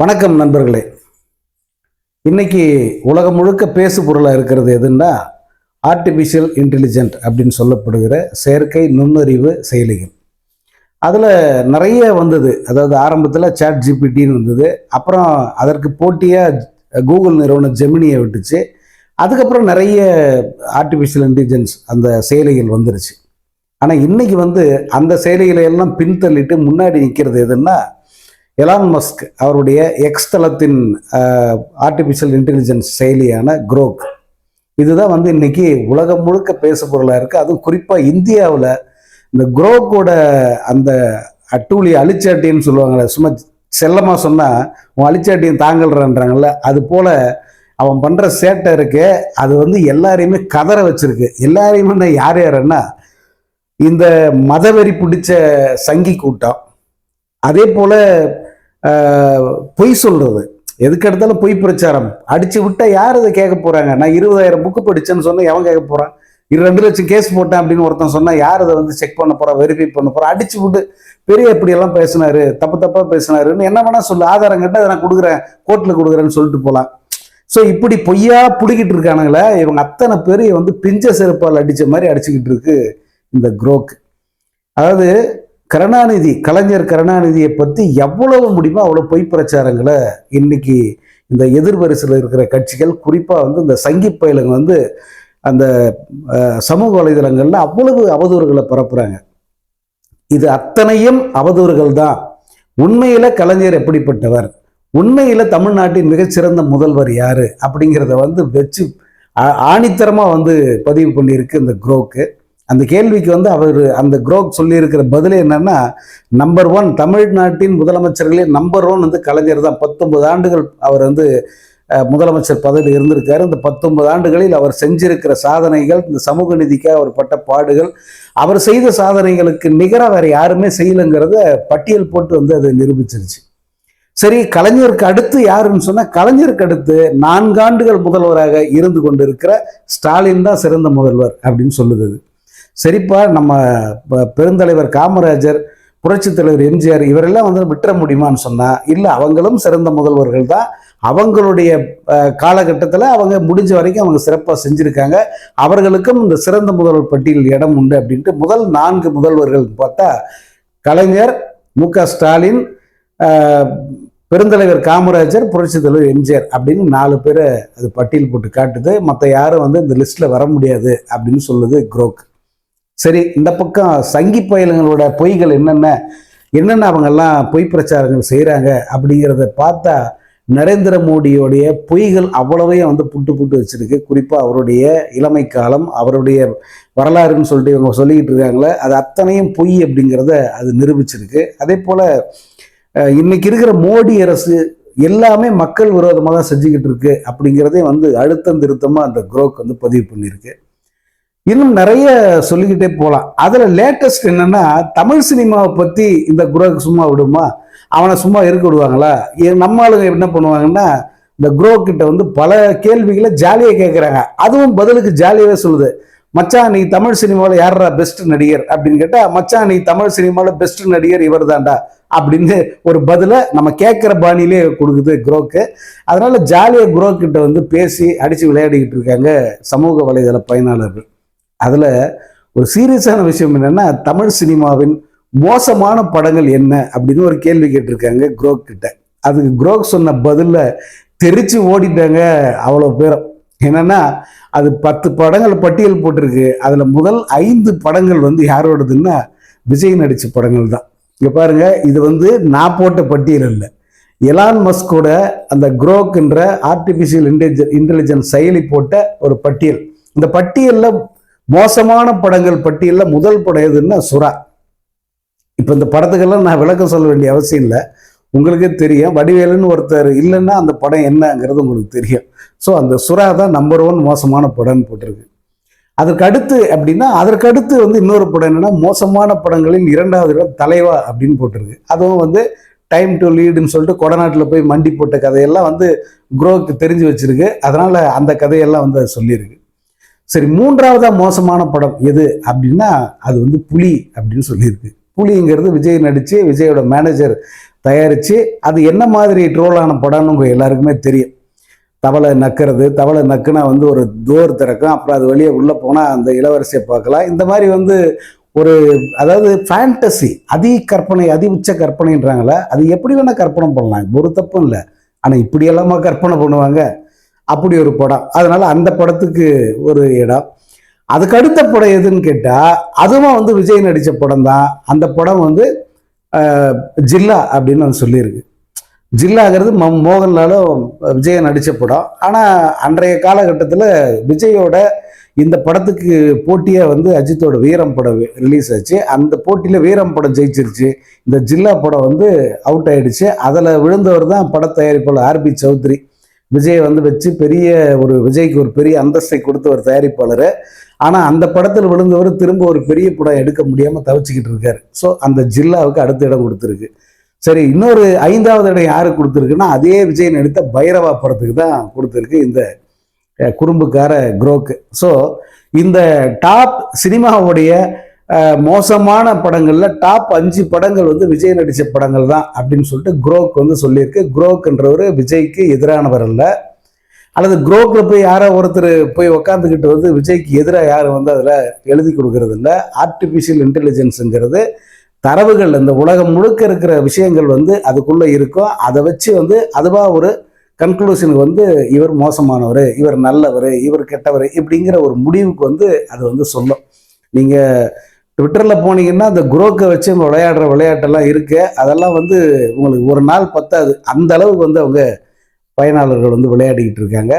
வணக்கம் நண்பர்களே. இன்னைக்கு உலகம் முழுக்க பேசு பொருளாக இருக்கிறது எதுன்னா ஆர்டிஃபிஷியல் இன்டெலிஜென்ட் அப்படின்னு சொல்லப்படுகிற செயற்கை நுண்ணறிவு செயலிகள். அதில் நிறைய வந்தது. அதாவது ஆரம்பத்தில் சாட் ஜிபிடின்னு வந்தது அப்புறம் அதற்கு போட்டியாக கூகுள் நிறுவனம் ஜெமினியை விட்டுச்சு. அதுக்கப்புறம் நிறைய ஆர்டிஃபிஷியல் இன்டெலிஜென்ஸ் அந்த செயலிகள் வந்துருச்சு. ஆனால் இன்னைக்கு வந்து அந்த செயலிகளை எல்லாம் பின்தள்ளிட்டு முன்னாடி நிற்கிறது எதுன்னா எலான் மஸ்க் அவருடைய எக்ஸ் தளத்தின் ஆர்டிஃபிஷியல் இன்டெலிஜென்ஸ் செயலியான குரோக் இதுதான் வந்து இன்னைக்கு உலகம் முழுக்க பேச பொருளாக இருக்குது அதுவும் குறிப்பாக இந்தியாவில் இந்த குரோக்கோட அந்த அட்டூழி அழிச்சாட்டின்னு சொல்லுவாங்கள்ல சும்மா செல்லமாக சொன்னால் உன் அழிச்சாட்டியும் தாங்கல்றான்றாங்கல்ல. அது போல் அவன் பண்ணுற சேட்டை இருக்கு அது வந்து எல்லாரையுமே கதற வச்சிருக்கு. எல்லாரையுமே யார் யாருன்னா இந்த மதவெறி பிடிச்ச சங்கி கூட்டம். அதே போல் பொய் சொல்றது. எதுக்கு எடுத்தாலும் பொய் பிரச்சாரம். அடிச்சு விட்டா யார் அதை கேட்க போறாங்க? நான் இருபதாயிரம் புக்கு படிச்சேன்னு சொன்னா எவன் கேட்க போறான்? இரு ரெண்டு லட்சம் கேஸ் போட்டேன் அப்படின்னு ஒருத்தன் சொன்னா யார் அதை வந்து செக் பண்ண போறா வெரிஃபை பண்ண போறா? அடிச்சு விட்டு பெரிய இப்படியெல்லாம் பேசினாரு தப்பு தப்பா பேசினாருன்னு என்ன வேணா சொல்லு. ஆதாரம் கேட்டால் அதை நான் கொடுக்குறேன் கோர்ட்ல கொடுக்குறேன்னு சொல்லிட்டு போலாம். ஸோ இப்படி பொய்யா பிடிக்கிட்டு இருக்கானுங்களே இவங்க அத்தனை பேர் வந்து பிஞ்ச செருப்பால் அடிச்ச மாதிரி அடிச்சுக்கிட்டு இருக்கு இந்த குரோக் அதாவது கருணாநிதி கலைஞர் கருணாநிதியை பற்றி எவ்வளவு முடியுமோ அவ்வளோ பொய் பிரச்சாரங்களை இன்னைக்கு இந்த எதிர்வரிசையில் இருக்கிற கட்சிகள் குறிப்பாக வந்து இந்த சங்கி பயலுங்க வந்து அந்த சமூக வலைதளங்களில் அவ்வளவு அவதூறுகளை பரப்புகிறாங்க இது அத்தனையும் அவதூறுகள் தான். உண்மையில் கலைஞர் எப்படிப்பட்டவர்? உண்மையில் தமிழ்நாட்டின் மிகச்சிறந்த முதல்வர் யார்? அப்படிங்கிறத வந்து வச்சு ஆணித்தரமாக வந்து பதிவு பண்ணியிருக்கு இந்த குரோக்கு. அந்த கேள்விக்கு வந்து அவர் அந்த குரோக் சொல்லியிருக்கிற பதில் என்னன்னா நம்பர் ஒன் தமிழ்நாட்டின் முதலமைச்சர்களே நம்பர் ஒன் வந்து கலைஞர் தான். பத்தொன்பது ஆண்டுகள் அவர் வந்து முதலமைச்சர் பதவியில் இருந்திருக்காரு. இந்த பத்தொன்பது ஆண்டுகளில் அவர் செஞ்சிருக்கிற சாதனைகள் இந்த சமூக நீதிக்காக அவர் பட்ட பாடுகள் அவர் செய்த சாதனைகளுக்கு நிகராக வேற யாருமே செய்யலைங்கிறத பட்டியல் போட்டு வந்து அதை நிரூபிச்சிருச்சு. சரி கலைஞருக்கு அடுத்து யாருன்னு சொன்னா கலைஞருக்கு அடுத்து நான்காண்டுகள் முதல்வராக இருந்து கொண்டிருக்கிற ஸ்டாலின் தான் சிறந்த முதல்வர் அப்படின்னு சொல்லுது அது. சரிப்பா நம்ம பெருந்தலைவர் காமராஜர் புரட்சித் தலைவர் எம்ஜிஆர் இவரெல்லாம் வந்து விட்டுற முடியுமான்னு சொன்னா இல்லை அவங்களும் சிறந்த முதல்வர்கள் தான். அவங்களுடைய காலகட்டத்தில் அவங்க முடிஞ்ச வரைக்கும் அவங்க சிறப்பாக செஞ்சுருக்காங்க. அவர்களுக்கும் இந்த சிறந்த முதல்வர் பட்டியலில் இடம் உண்டு அப்படின்ட்டு முதல் நான்கு முதல்வர்கள் பார்த்தா கலைஞர் மு க ஸ்டாலின் பெருந்தலைவர் காமராஜர் புரட்சித் தலைவர் எம்ஜிஆர் அப்படின்னு நாலு பேரை அது பட்டியல் போட்டு காட்டுது. மற்ற யாரும் வந்து இந்த லிஸ்ட்டில் வர முடியாது அப்படின்னு சொல்லுது குரோக். சரி இந்த பக்கம் சங்கி பயலுங்களோட பொய்கள் என்னென்ன? என்னென்ன அவங்கெல்லாம் பொய் பிரச்சாரங்கள் செய்கிறாங்க அப்படிங்கிறத பார்த்தா நரேந்திர மோடியோடைய பொய்கள் அவ்வளவையும் வந்து புட்டு புட்டு வச்சிருக்கு. குறிப்பாக அவருடைய இளமை காலம் அவருடைய வரலாறுன்னு சொல்லிட்டு இவங்க சொல்லிக்கிட்டு இருக்காங்களே அது அத்தனையும் பொய் அப்படிங்கிறத அது நிரூபிச்சிருக்கு. அதே போல் இன்னைக்கு இருக்கிற மோடி அரசு எல்லாமே மக்கள் விரோதமாக தான் செஞ்சுக்கிட்டு இருக்கு அப்படிங்கிறதே வந்து அழுத்தம் திருத்தமாக அந்த குரோக் வந்து பதிவு பண்ணியிருக்கு. இன்னும் நிறைய சொல்லிக்கிட்டே போகலாம் அதில் லேட்டஸ்ட் என்னன்னா தமிழ் சினிமாவை பற்றி இந்த குரோக்கு சும்மா விடுமா? அவனை சும்மா இருக்க விடுவாங்களா? ஏ- நம்ம ஆளுங்க என்ன பண்ணுவாங்கன்னா இந்த குரோ கிட்ட வந்து பல கேள்விகளை ஜாலியாக கேட்குறாங்க அதுவும் பதிலுக்கு ஜாலியாகவே சொல்லுது. மச்சான் நீ தமிழ் சினிமாவில் யாரா பெஸ்ட் நடிகர்? அப்படின்னு கேட்டால் மச்சான் நீ தமிழ் சினிமாவில் பெஸ்ட் நடிகர் இவர் தான்டா அப்படின்னு ஒரு பதிலை நம்ம கேட்குற பாணியிலே கொடுக்குது குரோக்கு. அதனால ஜாலியாக குரோ கிட்ட வந்து பேசி அடித்து விளையாடிக்கிட்டு இருக்காங்க சமூக வலைதள பயனாளர்கள். அதில் ஒரு சீரியஸான விஷயம் என்னென்னா தமிழ் சினிமாவின் மோசமான படங்கள் என்ன அப்படின்னு ஒரு கேள்வி கேட்டிருக்காங்க குரோக் கிட்ட. அதுக்கு குரோக் சொன்ன பதிலில் தெரிச்சு ஓடிட்டாங்க அவ்வளோ பேரும். என்னன்னா அது பத்து படங்கள் பட்டியல் போட்டிருக்கு. அதில் முதல் ஐந்து படங்கள் வந்து யாரோடதுன்னா விஜய் நடித்த படங்கள் தான். இங்கே பாருங்க இது வந்து நான் போட்ட பட்டியல் இல்லை எலான் மஸ்கோட அந்த குரோக்ன்ற ஆர்டிஃபிஷியல் இன்டெலிஜென் இன்டெலிஜென்ஸ் செயலி போட்ட ஒரு பட்டியல். இந்த பட்டியலில் மோசமான படங்கள் பட்டியலில் முதல் படம் எதுன்னா சுறா. இப்போ இந்த படத்துக்கெல்லாம் நான் விளக்கம் சொல்ல வேண்டிய அவசியம் இல்லை. உங்களுக்கே தெரியும். வடிவேலுன்னு ஒருத்தர் இல்லைன்னா அந்த படம் என்னங்கிறது உங்களுக்கு தெரியும். ஸோ அந்த சுறா தான் நம்பர் ஒன் மோசமான படம்னு போட்டிருக்கு. அதற்கு அடுத்து அப்படின்னா அதற்கு அடுத்து வந்து இன்னொரு படம் என்னென்னா மோசமான படங்களில் இரண்டாவது இடம் தலைவா அப்படின்னு போட்டிருக்கு. அதுவும் வந்து டைம் டு லீடுன்னு சொல்லிட்டு கொடநாட்டில் போய் மண்டி போட்ட கதையெல்லாம் வந்து குரோக்கு தெரிஞ்சு வச்சிருக்கு. அதனால் அந்த கதையெல்லாம் வந்து அது சொல்லியிருக்கு. சரி மூன்றாவதா மோசமான படம் எது அப்படின்னா அது வந்து புலி அப்படின்னு சொல்லியிருக்கு. புலிங்கிறது விஜய் நடித்து விஜயோட மேனேஜர் தயாரித்து அது என்ன மாதிரி ட்ரோலான படம்னு உங்கள் எல்லாருக்குமே தெரியும். தவளை நக்கிறது தவளை நக்குனா வந்து ஒரு தோர் திறக்கும் அப்புறம் அது வெளியே உள்ளே போனால் அந்த இளவரசியை பார்க்கலாம். இந்த மாதிரி வந்து ஒரு அதாவது ஃபேண்டசி அதி கற்பனை அதி உச்ச கற்பனைன்றாங்களே அது எப்படி வேணால் கற்பனை பண்ணலாம். ஒரு தப்பும் இல்லை. ஆனால் இப்படியெல்லாமா கற்பனை பண்ணுவாங்க? அப்படி ஒரு படம். அதனால் அந்த படத்துக்கு ஒரு இடம். அதுக்கு அடுத்த படம் எதுன்னு கேட்டால் அதுவும் வந்து விஜய் நடித்த படம் தான் அந்த படம் வந்து ஜில்லா அப்படின்னு நான் சொல்லியிருக்கு. ஜில்லாங்கிறது மம் மோகன்லாலும் விஜய் நடித்த படம். ஆனால் அன்றைய காலகட்டத்தில் விஜயோட இந்த படத்துக்கு போட்டியாக வந்து அஜித்தோட வீரம் படம் ரிலீஸ் ஆச்சு. அந்த போட்டியில் வீரம் படம் ஜெயிச்சிருச்சு. இந்த ஜில்லா படம் வந்து அவுட் ஆயிடுச்சு. அதில் விழுந்தவர் தான் பட தயாரிப்பாளர் ஆர்பி சௌத்ரி. விஜய் வந்து வச்சு பெரிய ஒரு விஜய்க்கு ஒரு பெரிய அந்தஸ்தை கொடுத்த ஒரு தயாரிப்பாளர். ஆனால் அந்த படத்தில் விழுந்தவர் திரும்ப ஒரு பெரிய படம் எடுக்க முடியாமல் தவிச்சுக்கிட்டு இருக்காரு. ஸோ அந்த ஜில்லாவுக்கு அடுத்த இடம் கொடுத்துருக்கு. சரி இன்னொரு ஐந்தாவது இடம் யாருக்கு கொடுத்துருக்குன்னா அதே விஜய் நடித்த பைரவா படத்துக்கு தான் கொடுத்துருக்கு இந்த குறும்புக்கார குரோக்கு. ஸோ இந்த டாப் சினிமாவுடைய மோசமான படங்களில் டாப் அஞ்சு படங்கள் வந்து விஜய் நடித்த படங்கள் தான் அப்படின்னு சொல்லிட்டு குரோக் வந்து சொல்லியிருக்கு. குரோக்ன்றவர் விஜய்க்கு எதிரானவர் அல்ல. அல்லது குரோக்கில் போய் யாரோ ஒருத்தர் போய் உக்காந்துக்கிட்டு வந்து விஜய்க்கு எதிராக யாரும் வந்து அதில் எழுதி கொடுக்கறது இல்லை. ஆர்டிஃபிஷியல் இன்டெலிஜென்ஸுங்கிறது தரவுகள் இந்த உலகம் முழுக்க இருக்கிற விஷயங்கள் வந்து அதுக்குள்ளே இருக்கும். அதை வச்சு வந்து அதுவாக ஒரு கன்க்ளூஷனுக்கு வந்து இவர் மோசமானவர் இவர் நல்லவர் இவர் கெட்டவர் இப்படிங்கிற ஒரு முடிவுக்கு வந்து அது வந்து சொல்லும். நீங்கள் ட்விட்டரில் போனீங்கன்னா அந்த குரோக்கை வச்சு அவங்க விளையாடுற விளையாட்டெல்லாம் இருக்கு. அதெல்லாம் வந்து உங்களுக்கு ஒரு நாள் பத்தாது. அந்த அளவுக்கு வந்து அவங்க பயனாளர்கள் வந்து விளையாடிக்கிட்டு இருக்காங்க.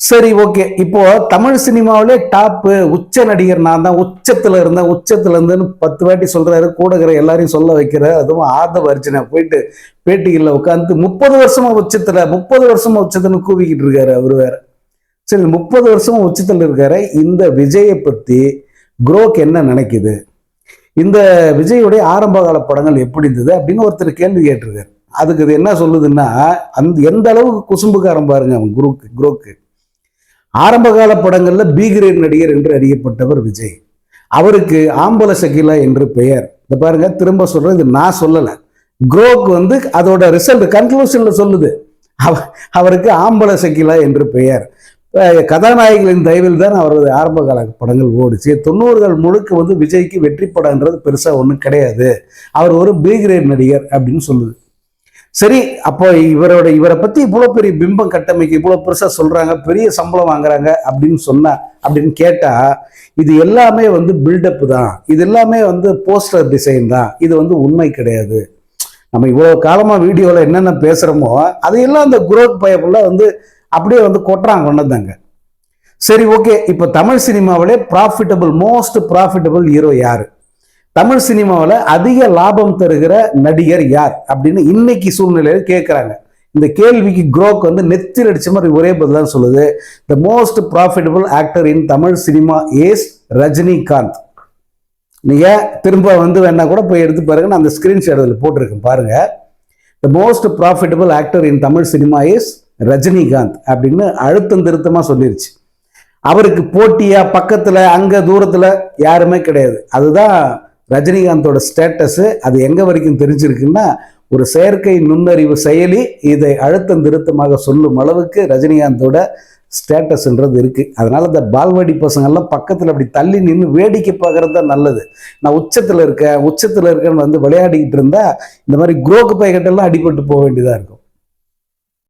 சரி ஓகே. இப்போ தமிழ் சினிமாவிலே டாப்பு உச்ச நடிகர் நான் தான். உச்சத்தில் இருந்தேன். உச்சத்தில் இருந்தேன்னு பத்து வாட்டி சொல்கிறாரு கூட இருக்கிற எல்லாரையும் சொல்ல வைக்கிற அதுவும் ஆதவ அர்ஜுனா போயிட்டு பேட்டிகளில் உட்காந்து முப்பது வருஷமா உச்சத்தில் முப்பது வருஷமா உச்சத்துன்னு கூவிக்கிட்டு இருக்காரு அவர் வேற. சரி முப்பது வருஷமா உச்சத்தில் இருக்காரு. இந்த விஜயை பற்றி குரோக் என்ன நினைக்குது? இந்த விஜயுடைய ஆரம்ப கால படங்கள் எப்படி இருந்தது அப்படின்னு ஒருத்தர் கேள்வி கேட்டிருக்காரு. அதுக்கு இது என்ன சொல்லுதுன்னா அந்த எந்த அளவுக்கு குசும்புக்காரன் பாருங்க அவன் குரூக்கு குரோக்கு ஆரம்ப கால படங்கள்ல பி நடிகர் என்று அறியப்பட்டவர் விஜய். அவருக்கு ஆம்பல சகிலா என்று பெயர். இந்த பாருங்க திரும்ப சொல்றேன் இது நான் சொல்லல. குரோக் வந்து அதோட ரிசல்ட் கன்க்ளூஷன்ல சொல்லுது. அவ- அவருக்கு ஆம்பல சகிலா என்று பெயர். அஹ் கதாநாயகிகளின் தயவில் தான் அவரது ஆரம்ப கால படங்கள் ஓடிச்சு. தொண்ணூறுகள் முழுக்க வந்து விஜய்க்கு வெற்றி படம்ன்றது பெருசாக ஒன்றும் கிடையாது. அவர் ஒரு பி கிரேட் நடிகர் அப்படின்னு சொல்லுது. சரி அப்போ இவரோட இவரை பற்றி இவ்வளோ பெரிய பிம்பம் கட்டமைக்க இவ்வளோ பெருசாக சொல்கிறாங்க பெரிய சம்பளம் வாங்குறாங்க அப்படின்னு சொன்னா அப்படின்னு கேட்டால் இது எல்லாமே வந்து பில்டப் தான். இது எல்லாமே வந்து போஸ்டர் டிசைன் தான். இது வந்து உண்மை கிடையாது. நம்ம இவ்வளோ காலமாக வீடியோவில் என்னென்ன பேசுகிறோமோ அதையெல்லாம் அந்த குரோத் பயப்புல வந்து அப்படியே வந்து கொட்டுறாங்க கொண்டதாங்க சரி ஓகே. இப்போ தமிழ் சினிமாவிலே ப்ராஃபிட்டபிள் மோஸ்ட் ப்ராஃபிட்டபிள் ஹீரோ யார்? தமிழ் சினிமாவில் அதிக லாபம் தருகிற நடிகர் யார்? அப்படின்னு இன்னைக்கு சூழ்நிலையில் கேட்குறாங்க இந்த கேள்விக்கு குரோக் வந்து நெத்தில் அடிச்ச மாதிரி ஒரே பதில் தான் சொல்லுது. The most profitable actor in Tamil cinema is Rajinikanth. நீங்கள் திரும்ப வந்து வேணா கூட போய் எடுத்து பாருங்க. நான் அந்த ஸ்கிரீன்ஷாட் அதில் போட்டிருக்கேன். பாருங்க. The most profitable actor in Tamil cinema is Rajinikanth அப்படின்னு அழுத்தம் திருத்தமாக சொல்லிருச்சு. அவருக்கு போட்டியா பக்கத்தில் அங்கே தூரத்தில் யாருமே கிடையாது. அதுதான் ரஜினிகாந்தோட ஸ்டேட்டஸு அது எங்கே வரைக்கும் தெரிஞ்சிருக்குன்னா ஒரு செயற்கை நுண்ணறிவு செயலி இதை அழுத்தம் திருத்தமாக சொல்லும் அளவுக்கு ரஜினிகாந்தோட ஸ்டேட்டஸ்ன்றது இருக்குது அதனால் இந்த பால்வாடி பசங்கள்லாம் பக்கத்தில் அப்படி தள்ளி நின்று வேடிக்கை பார்க்குறது தான் நல்லது. நான் உச்சத்தில் இருக்கேன் உச்சத்தில் இருக்கேன்னு வந்து விளையாடிக்கிட்டு இருந்தால் இந்த மாதிரி குரோக்கு பைக்கெட்டெல்லாம் அடிபட்டு போக வேண்டியதாக இருக்கும்.